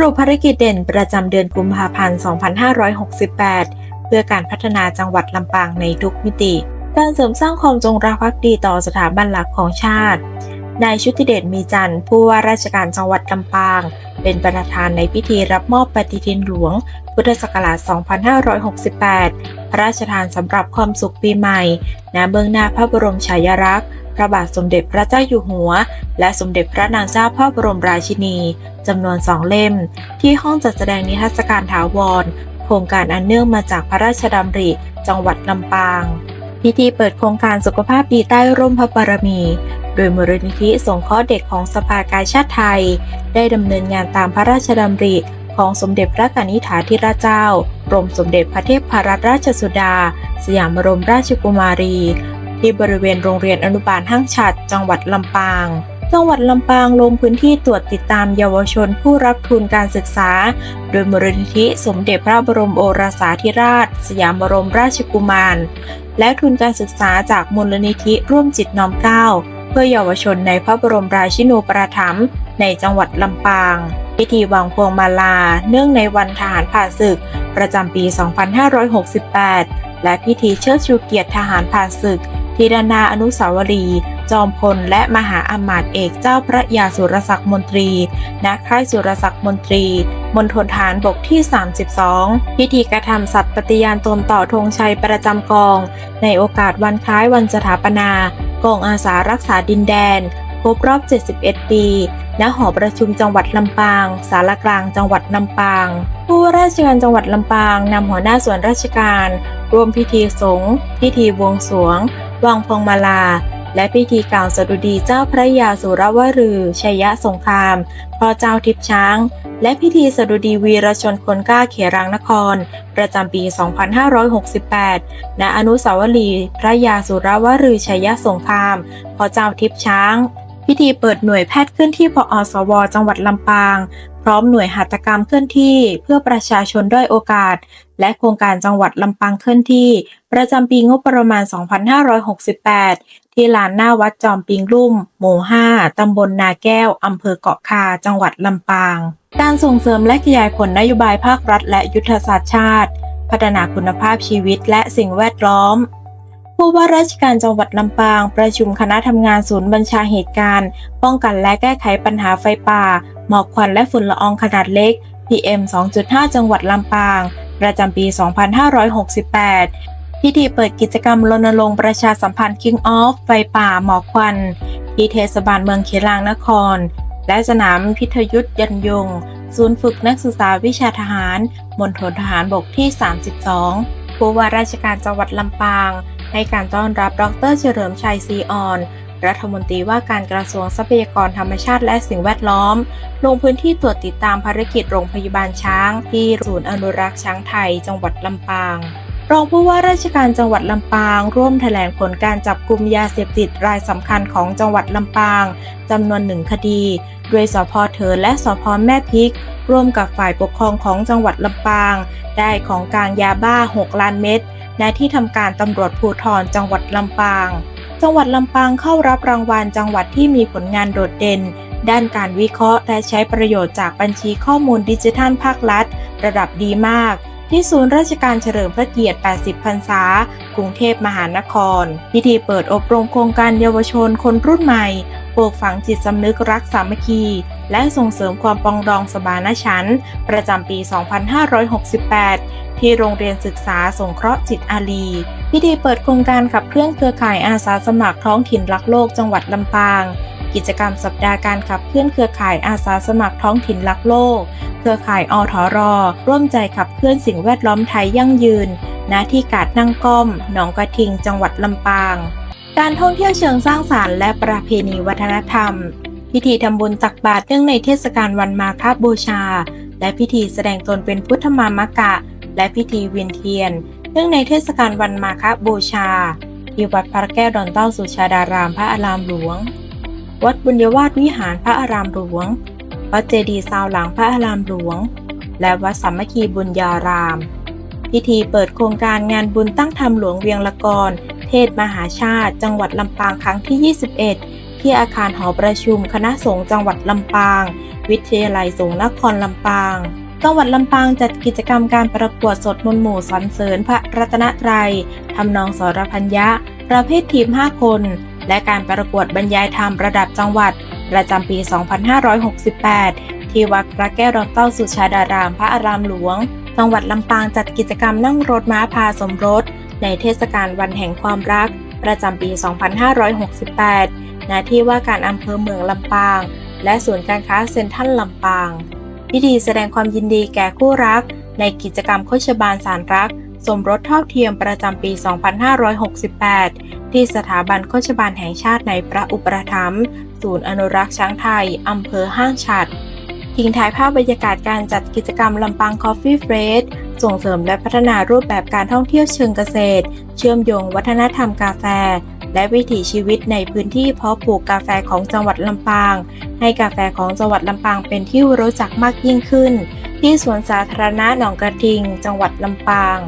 รุปภารกิจเด่นประจำเดือนกุมภาพันธ์ 2568 เพื่อการพัฒนาจังหวัดลำปางในทุกมิติ การเสริมสร้างความจงรักภักดีต่อสถาบันหลักของชาติ นายชุติเดชมีจันทร์ผู้ว่าราชการจังหวัดลำปาง เป็นประธานในพิธีรับมอบปฏิทินหลวง พุทธศักราช 2568 พระราชทานสำหรับความสุขปีใหม่ณเบื้องหน้าพระบรมฉายาลักษณ์ ระบาทสมเด็จพระเจ้าอยู่หัว และสมเด็จพระนางเจ้าพระบรมราชินีจำนวนสองเล่ม ที่ห้องจัดแสดงนิทรรศการถาวร โครงการอันเนื่องมาจากพระราชดำริ จังหวัดลำปาง พิธีเปิดโครงการสุขภาพดีใต้ร่มพระบารมี โดยมูลนิธิสงเคราะห์เด็กของสภากาชาติไทย ได้ดำเนินงานตามพระราชดำริของสมเด็จพระกนิษฐาธิราชเจ้า กรมสมเด็จพระเทพรัตนราชสุดา สยามบรมราชกุมารี ที่บริเวณโรงเรียนอนุบาลห้างฉัดจังหวัดลำปาง จังหวัดลำปางลงพื้นที่ตรวจติดตามเยาวชนผู้รับทุนการศึกษา โดยมูลนิธิสมเด็จพระบรมโอรสาธิราช สยามบรมราชกุมาร และทุนการศึกษาจากมูลนิธิร่วมจิตน้อมเกล้าเพื่อเยาวชนในพระบรมราชินูปถัมภ์ในจังหวัดลำปาง พิธีวางพวงมาลา เนื่องในวันทหารผ่านศึก ประจำปี 2568 และพิธีเชิดชูเกียรติทหารผ่านศึก ที่ด้านาอนุสาวรีย์จอมพลและมหาอมาตย์เอกเจ้าพระยาสุรศักดิ์มนตรี ณ ค่ายสุรศักดิ์มนตรี มณฑลฐานบกที่ 32 พิธีกระทำสัตย์ปฏิญาณตนต่อธงชัยประจำกอง ในโอกาสวันคล้ายวันสถาปนากองอาสารักษาดินแดน ครบรอบ 71 ปี ณ หอประชุมจังหวัดลำปาง สารกลางจังหวัดลำปาง ผู้ราชการจังหวัดลำปางนำหัวหน้าส่วนราชการร่วมพิธีสงฆ์ พิธีบวงสรวง วางพวงมาลา และพิธีกล่าวสดุดีเจ้าพระยาสุรวรือชัยสงครามพ่อเจ้าทิพย์ช้าง และพิธีสดุดีวีรชนคนกล้าเขรังนคร ประจำปี 2568 ณ อนุสาวรีย์พระยาสุรวรือชัยสงครามพ่อเจ้าทิพย์ช้างพิธีเปิดหน่วยแพทย์เคลื่อนที่พออสว จังหวัดลำปาง พร้อมหน่วยหัตถกรรมเคลื่อนที่เพื่อประชาชนด้อยโอกาส และโครงการจังหวัดลำปางเคลื่อนที่ ประจำปีงบประมาณ 2568 ที่ลานหน้าวัดจอมปิงลุ่ม หมู่ 5 ตำบลนาแก้ว อำเภอเกาะคา จังหวัดลำปาง การส่งเสริมและขยายผลนโยบายภาครัฐและยุทธศาสตร์ชาติ พัฒนาคุณภาพชีวิตและสิ่งแวดล้อม ผู้ว่าราชการจังหวัดลำปาง ประชุมคณะทำงานศูนย์บัญชาเหตุการณ์ ป้องกันและแก้ไขปัญหาไฟป่า หมอกควันและฝุ่นละอองขนาดเล็ก PM 2.5 จังหวัดลำปาง ประจำปี 2568 พิธีเปิดกิจกรรมรณรงค์ประชาสัมพันธ์ King of ไฟป่าหมอกควันที่เทศบาลเมืองเขลางนคร และสนามพิทยุทธยันยง ศูนย์ฝึกนักศึกษาวิชาทหารมณฑลทหารบกที่ 32 ผู้ว่าราชการจังหวัดลำปาง ให้การต้อนรับดรเฉลิมชัยซีออน รัฐมนตรีว่าการกระทรวงทรัพยากรธรรมชาติและสิ่งแวดล้อม ลงพื้นที่ตรวจติดตามภารกิจโรงพยาบาลช้าง ที่ศูนย์อนุรักษ์ช้างไทย จังหวัดลำปางรองผู้ว่าราชการจังหวัดลำปาง ร่วมแถลงผลการจับกลุ่มยาเสพติดรายสำคัญของจังหวัดลำปางจำนวนหนึ่งคดีโดยสพเถินและสพแม่พิก ร่วมกับฝ่ายปกครองของจังหวัดลำปาง ได้ของกลางยาบ้า 6 ล้านเม็ด ณที่ทำการตำรวจภูธรจังหวัดลำปาง จังหวัดลำปางเข้ารับรางวัลจังหวัดที่มีผลงานโดดเด่น ด้านการวิเคราะห์และใช้ประโยชน์จากบัญชีข้อมูลดิจิทัลภาครัฐ ระดับดีมาก ที่ศูนย์ราชการเฉลิมพระเกียรติ 80 พรรษา กรุงเทพมหานคร พิธีเปิดอบรมโครงการเยาวชนคนรุ่นใหม่ปลูกฝังจิตสำนึกรักสามัคคี และส่งเสริมความปองดองสมานฉันท์ประจำปี 2568 ที่โรงเรียนศึกษาสงเคราะห์จิตอารีพิธีเปิดโครงการขับเคลื่อนเครือข่ายอาสาสมัครท้องถิ่นรักโลกจังหวัดลำปางกิจกรรมสัปดาห์การขับเคลื่อนเครือข่ายอาสาสมัครท้องถิ่นรักโลก เครือข่ายอทรร่วมใจขับเคลื่อนสิ่งแวดล้อมไทยยั่งยืน ณ ที่กาดนั่งก้อม หนองกระทิง จังหวัดลำปาง การท่องเที่ยวเชิงสร้างสารรค์และประเพณีวัฒนธรรม พิธีทำบุญตักบาตรเนื่องในเทศกาลวันมาฆบูชา และพิธีแสดงตนเป็นพุทธมามกะ และพิธีเวียนเทียน เนื่องในเทศกาลวันมาฆบูชา ที่วัดพระแก้วดอนเต้าสุชาดารามพระอารามหลวง วัดบุญยวาสวิหารพระอารามหลวง วัดเจดีย์ซาวหลังพระอารามหลวง และวัดสามัคคีบุญญาราม พิธีเปิดโครงการงานบุญตั้งธรรมหลวงเวียงละกรเทศมหาชาติ จังหวัดลำปางครั้งที่ 21 ที่อาคารหอประชุมคณะสงฆ์จังหวัดลำปาง วิทยาลัยสงฆ์นครลำปาง จังหวัดลำปางจัดกิจกรรมการประกวดสดมนหมู่สรรเสริญพระรัตนตรัยทำนองสรพัญญะ ประเภททีม 5 คน และการประกวดบรรยายธรรมระดับจังหวัด ประจำปี 2568 ที่วัดพระแก้วดอกเต้าสุชาดารามพระอารามหลวง จังหวัดลำปางจัดกิจกรรมนั่งรถม้าพาสมรสในเทศกาลวันแห่งความรัก ประจำปี 2568 ณ ที่ว่าการอำเภอเมืองลำปาง และศูนย์การค้าเซ็นทรัลลำปาง พิธีแสดงความยินดีแก่คู่รัก ในกิจกรรมโคชบาลสารรัก สมรสเท่าเทียมประจำปี 2568 ที่สถาบันโคชบาลแห่งชาติในพระอุปถัมภ์ศูนย์อนุรักษ์ช้างไทยอำเภอห้างฉัดทิ้งท้ายภาพบรรยากาศการจัดกิจกรรมลำปางคอฟฟี่เฟรช ส่งเสริมและพัฒนารูปแบบการท่องเที่ยวเชิงเกษตร เชื่อมโยงวัฒนธรรมกาแฟ และวิถีชีวิตในพื้นที่เพาะปลูกกาแฟของจังหวัดลำปาง ให้กาแฟของจังหวัดลำปางเป็นที่รู้จักมากยิ่งขึ้น ที่สวนสาธารณะหนองกระทิง จังหวัดลำปาง